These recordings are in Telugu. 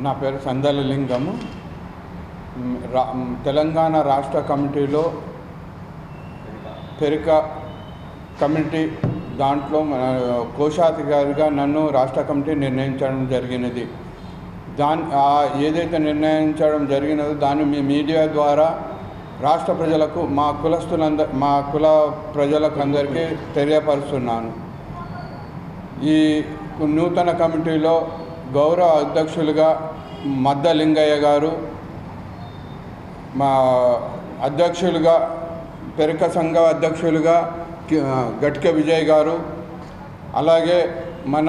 నా పేరు సందల లింగము రా తెలంగాణ రాష్ట్ర కమిటీలో పెరిక కమిటీ దాంట్లో కోశాధికారిగా నన్ను రాష్ట్ర కమిటీ నిర్ణయించడం జరిగినది. దాని ఏదైతే నిర్ణయించడం జరిగినదో దాన్ని మీ మీడియా ద్వారా రాష్ట్ర ప్రజలకు మా కులస్తులంద మా కుల ప్రజలకు అందరికీ తెలియపరుస్తున్నాను. ఈ నూతన కమిటీలో గౌరవ అధ్యక్షులుగా మద్దలింగయ్య గారు మా అధ్యక్షులుగా పెరక సంఘ అధ్యక్షులుగా గట్క విజయ్ గారు అలాగే మన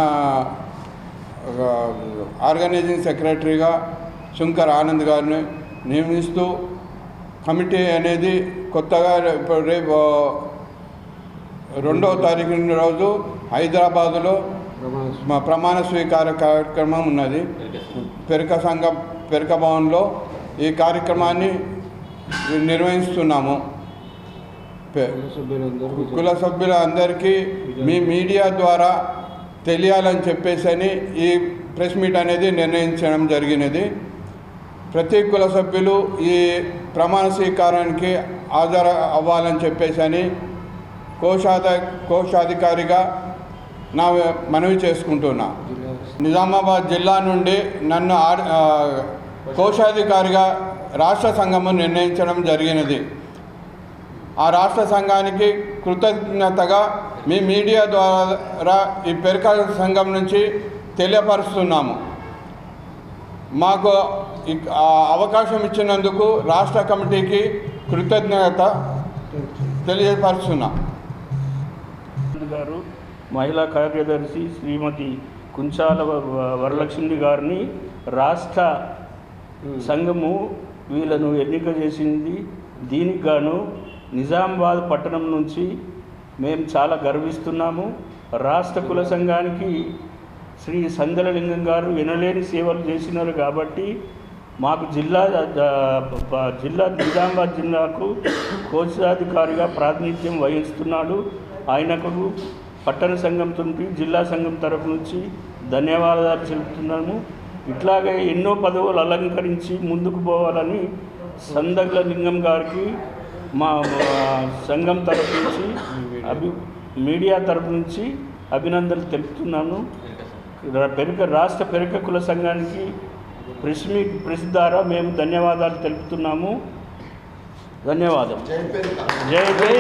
ఆర్గనైజింగ్ సెక్రటరీగా శంకర్ ఆనంద్ గారిని నియమిస్తూ కమిటీ అనేది కొత్తగా రేపు రేపు రెండవ తారీఖు రోజు హైదరాబాదులో మా ప్రమాణ స్వీకార కార్యక్రమం ఉన్నది. పెరక సంఘం పెరక భవన్లో ఈ కార్యక్రమాన్ని నిర్వహిస్తున్నాము. కుల సభ్యులందరికీ మీ మీడియా ద్వారా తెలియాలని చెప్పేసి అని ఈ ప్రెస్ మీట్ అనేది నిర్ణయించడం జరిగినది. ప్రతి కుల సభ్యులు ఈ ప్రమాణ స్వీకారానికి హాజరు అవ్వాలని చెప్పేసి అని కోశాధ కోశాధికారిగా నా మనవి చేసుకుంటున్నా. నిజామాబాద్ జిల్లా నుండి నన్ను ఆ, కోశాధికారిగా రాష్ట్ర సంఘము నిర్ణయించడం జరిగినది. ఆ రాష్ట్ర సంఘానికి కృతజ్ఞతగా మీ మీడియా ద్వారా ఈ పెరక సంఘం నుంచి తెలియపరుస్తున్నాము. మాకు అవకాశం ఇచ్చినందుకు రాష్ట్ర కమిటీకి కృతజ్ఞత తెలియపరుస్తున్నాం. గారు మహిళా కార్యదర్శి శ్రీమతి కుంచాల వరలక్ష్మి గారిని రాష్ట్ర సంఘము వీళ్ళను ఎన్నిక చేసింది. దీనికి గాను నిజామాబాద్ పట్టణం నుంచి మేము చాలా గర్విస్తున్నాము. రాష్ట్ర కుల సంఘానికి శ్రీ సందలలింగం గారు వినలేని సేవలు చేసినారు కాబట్టి మాకు జిల్లా జిల్లా నిజామాబాద్ జిల్లాకు కోశాధికారిగా ప్రాతినిధ్యం వహిస్తున్నాడు. ఆయనకు పట్టణ సంఘం తుంపి జిల్లా సంఘం తరపు నుంచి ధన్యవాదాలు చెబుతున్నాము. ఇట్లాగే ఎన్నో పదవులు అలంకరించి ముందుకు పోవాలని సందగ్ల లింగం గారికి మా మా సంఘం తరపు నుంచి అభి మీడియా తరపు నుంచి అభినందనలు తెలుపుతున్నాను. పెరుక రాష్ట్ర పెరుక కుల సంఘానికి ప్రెస్ మీట్ ప్రెస్ ద్వారా మేము ధన్యవాదాలు తెలుపుతున్నాము. ధన్యవాదం. జై జై